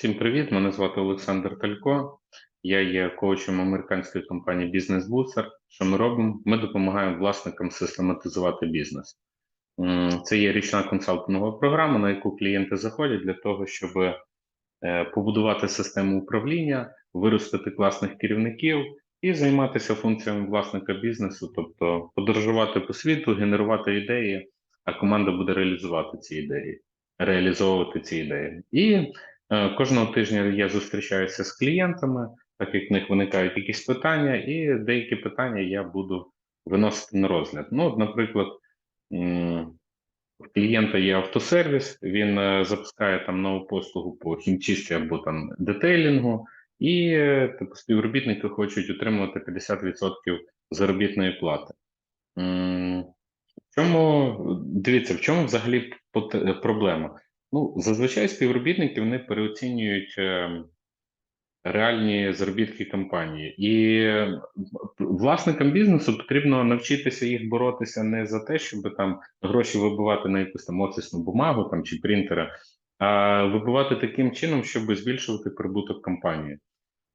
Всім привіт! Мене звати Олександр Талько. Я є коучем американської компанії Business Booster. Що ми робимо? Ми допомагаємо власникам систематизувати бізнес. Це є річна консалтингова програма, на яку клієнти заходять для того, щоб е, побудувати систему управління, виростити класних керівників і займатися функціями власника бізнесу, тобто подорожувати по світу, генерувати ідеї, а команда буде реалізувати ці ідеї, реалізовувати ці ідеї. І Кожного тижня я зустрічаюся з клієнтами, так як в них виникають якісь питання, і деякі питання я буду виносити на розгляд. Ну, наприклад, в клієнта є автосервіс, він е, запускає там нову послугу по хімчистці або там детейлінгу, і е, типу, співробітники хочуть отримувати 50% заробітної плати. В чому дивіться, в чому взагалі проблема? Ну, зазвичай співробітники вони переоцінюють е, реальні заробітки компанії, і власникам бізнесу потрібно навчитися їх боротися не за те, щоб там гроші вибивати на якусь там офісну бумагу там чи принтера, а вибивати таким чином, щоб збільшувати прибуток компанії.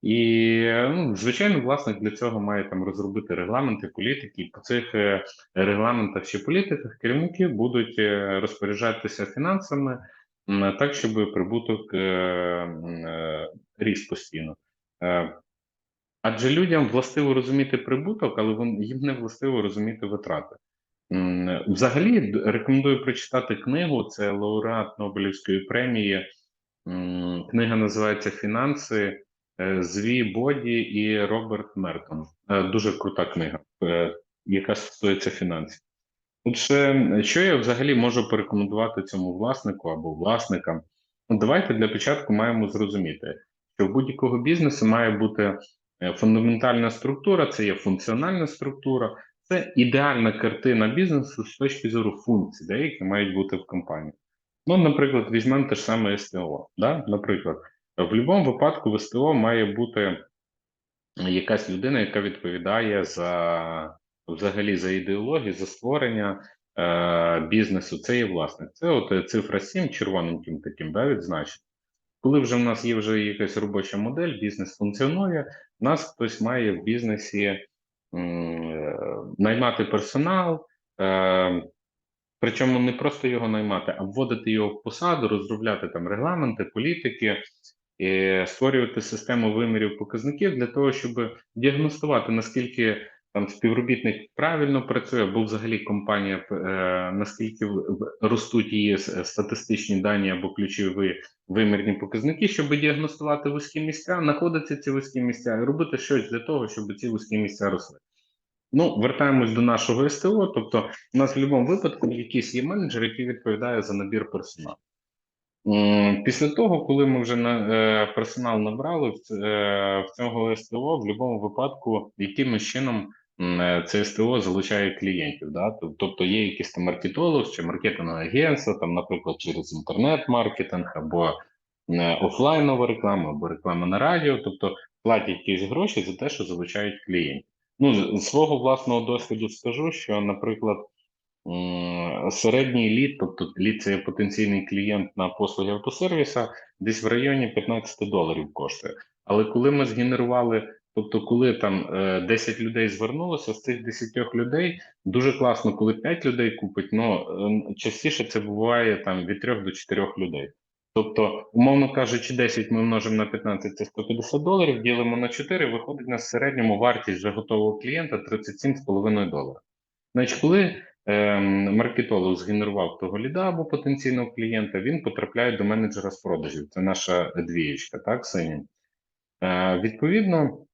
І ну, звичайно, власник для цього має там розробити регламенти, політики. І по цих е, регламентах чи політиках керівники будуть е, розпоряджатися фінансами так, щоб прибуток е, е, ріс постійно. Е, Адже людям властиво розуміти прибуток, але їм не властиво розуміти витрати. Взагалі рекомендую прочитати книгу. Це лауреат Нобелівської премії. Книга називається Фінанси. Е, Зві Боді і Роберт Мертон. Е, Дуже крута книга, е, яка стосується фінансів. Отже, що я взагалі можу порекомендувати цьому власнику або власникам? Ну, давайте для початку маємо зрозуміти, що в будь-якого бізнесу має бути е, фундаментальна структура, це є функціональна структура, це ідеальна картина бізнесу з точки зору функцій, де, які мають бути в компанії. Ну, наприклад, візьмемо те ж саме СТО. Да? Наприклад, в будь-якому випадку в СТО має бути якась людина, яка відповідає за взагалі за ідеологію, за створення е, бізнесу. Це є власник. Це от е, цифра 7 червоненьким таким да, відзначить. Коли вже в нас є вже якась робоча модель, бізнес функціонує, в нас хтось має в бізнесі м, е, наймати персонал. Е, Причому не просто його наймати, а вводити його в посаду, розробляти там регламенти, політики, і створювати систему вимірів показників для того, щоб діагностувати, наскільки там співробітник правильно працює, або взагалі компанія е, наскільки в- в- ростуть її статистичні дані або ключові вимірні показники, щоб діагностувати вузькі місця, знаходити ці вузькі місця і робити щось для того, щоб ці вузькі місця росли. Ну, вертаємось до нашого СТО. Тобто, у нас в будь-якому випадку якийсь є менеджер, який відповідає за набір персоналу. Після того, коли ми вже на е, персонал набрали в, е, цього СТО, в будь-якому випадку, якимось чином це СТО залучає клієнтів. Да? Тобто є якийсь там маркетолог чи маркетингове агентство, там, наприклад, через інтернет-маркетинг або е, офлайнова реклама, або реклама на радіо, тобто платять якісь гроші за те, що залучають клієнтів. Ну, з свого власного досвіду скажу, що, наприклад, середній лід, тобто лід це потенційний клієнт на послуги автосервіса, десь в районі 15 доларів коштує. Але коли ми згенерували, тобто, коли там е, 10 людей звернулося, з цих 10 людей дуже класно, коли 5 людей купить, ну е, частіше це буває там від 3 до 4 людей. Тобто, умовно кажучи, 10 ми множимо на 15 це 150 доларів, ділимо на 4, виходить на середньому вартість вже готового клієнта 37,5 доларів. Значить, коли ем, маркетолог згенерував того ліда або потенційного клієнта, він потрапляє до менеджера з продажів. Це наша двієчка, так, синім. Е, відповідно,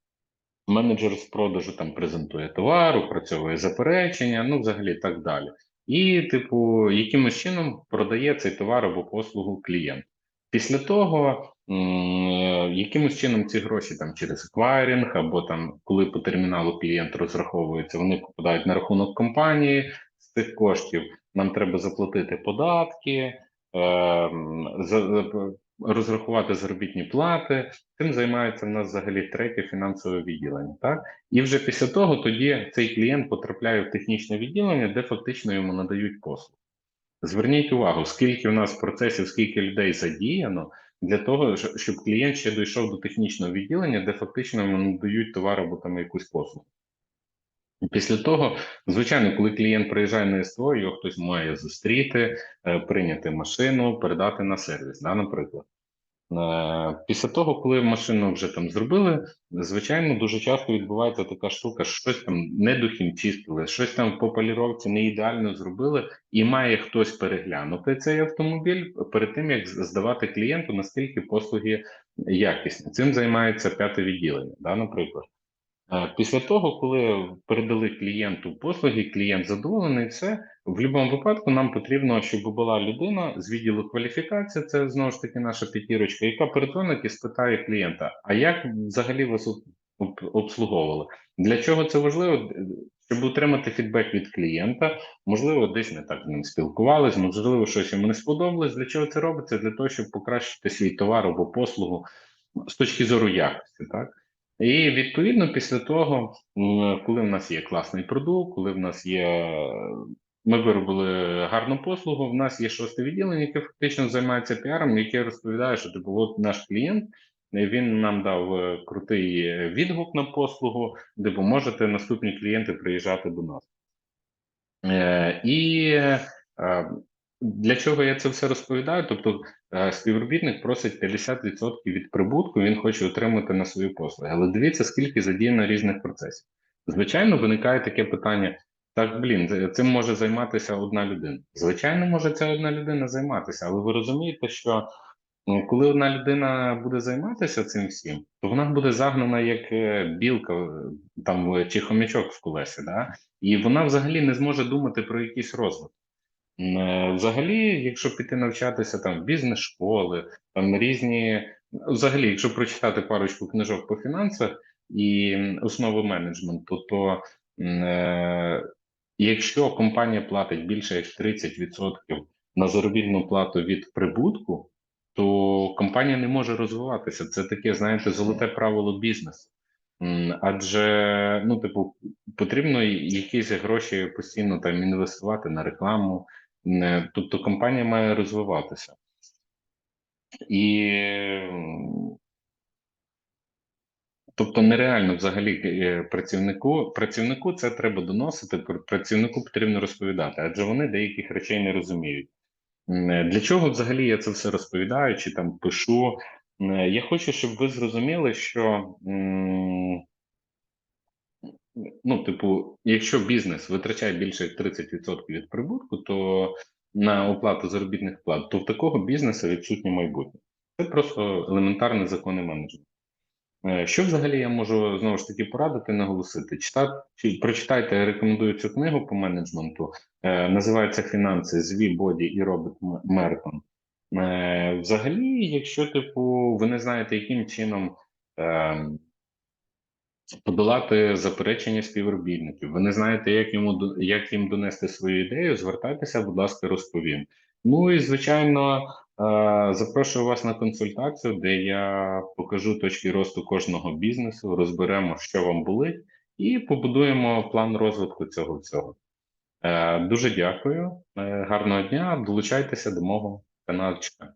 менеджер з продажу там презентує товар, опрацьовує заперечення, ну, взагалі так далі. І, типу, якимось чином продає цей товар або послугу клієнту. Після того, е, якимось чином ці гроші там через еквайринг, або там, коли по терміналу клієнт розраховується, вони попадають на рахунок компанії. З цих коштів нам треба заплатити податки, за, розрахувати заробітні плати. Цим займається в нас взагалі третє фінансове відділення. Так і вже після того тоді цей клієнт потрапляє в технічне відділення, де фактично йому надають послуг. Зверніть увагу, скільки у нас процесів, скільки людей задіяно для того, щоб клієнт ще дійшов до технічного відділення, де фактично йому надають товар або там якусь послугу. Після того, звичайно, коли клієнт приїжджає на СТО, його хтось має зустріти, е, прийняти машину, передати на сервіс, да, наприклад. Е, Після того, коли машину вже там зробили, звичайно, дуже часто відбувається така штука, що щось там не щось там по поліровці не ідеально зробили, і має хтось переглянути цей автомобіль перед тим, як здавати клієнту, наскільки послуги якісні. Цим займається п'яте відділення, да, наприклад. Е, Після того, коли передали клієнту послуги, клієнт задоволений, все в будь-якому випадку нам потрібно, щоб була людина з відділу кваліфікації, це знову ж таки наша п'ятірочка, яка передзвонить і спитає клієнта: а як взагалі вас об- об- обслуговували? Для чого це важливо? Щоб отримати фідбек від клієнта, можливо, десь не так з ним спілкувались, можливо, щось йому не сподобалось. Для чого це робиться? Для того, щоб покращити свій товар або послугу з точки зору якості, так? І відповідно після того, коли в нас є класний продукт, коли в нас є ми виробили гарну послугу, в нас є шосте відділення, яке фактично займається піаром, яке розповідає, що типу, от наш клієнт. Він нам дав е, крутий відгук на послугу, де ви можете наступні клієнти приїжджати до нас. Е, і е, для чого я це все розповідаю? Тобто, е, співробітник просить 50% від прибутку, він хоче отримати на свої послуги. Але дивіться, скільки задіяно різних процесів. Звичайно, виникає таке питання: так, блін, цим може займатися одна людина. Звичайно, може ця одна людина займатися, але ви розумієте, що коли одна людина буде займатися цим всім, то вона буде загнана як е, білка е, там чи хомячок в колесі, да? і вона взагалі не зможе думати про якийсь розвиток. Е, Взагалі, якщо піти навчатися там бізнес-школи, там різні, взагалі, якщо прочитати парочку книжок по фінансах і основи менеджменту, то е, якщо компанія платить більше як 30% на заробітну плату від прибутку, то компанія не може розвиватися. Це таке, знаєте, золоте правило бізнесу. Адже, ну, типу, потрібно якісь гроші постійно там інвестувати на рекламу. Тобто компанія має розвиватися. І тобто нереально взагалі е, працівнику, працівнику це треба доносити, пр- працівнику потрібно розповідати, адже вони деяких речей не розуміють. Е, Для чого взагалі я це все розповідаю чи там пишу? Е, Я хочу, щоб ви зрозуміли, що м, ну, типу, якщо бізнес витрачає більше як 30% від прибутку, то на оплату заробітних плат, то в такого бізнесу відсутнє майбутнє. Це просто елементарні закони менеджменту. Е, Що взагалі я можу знову ж таки порадити, наголосити? Читати, чи прочитайте, я рекомендую цю книгу по менеджменту. Е, називається Фінанси з Ві Боді і Роберт Мертон. Е, взагалі, якщо типу ви не знаєте, яким чином. Е, подолати заперечення співробітників. Ви не знаєте, як йому як їм донести свою ідею. Звертайтеся, будь ласка, розповім. Ну і звичайно, е, запрошую вас на консультацію, де я покажу точки росту кожного бізнесу, розберемо, що вам болить, і побудуємо план розвитку цього всього. Е, Дуже дякую, Е, гарного дня. Долучайтеся до мого каналчика.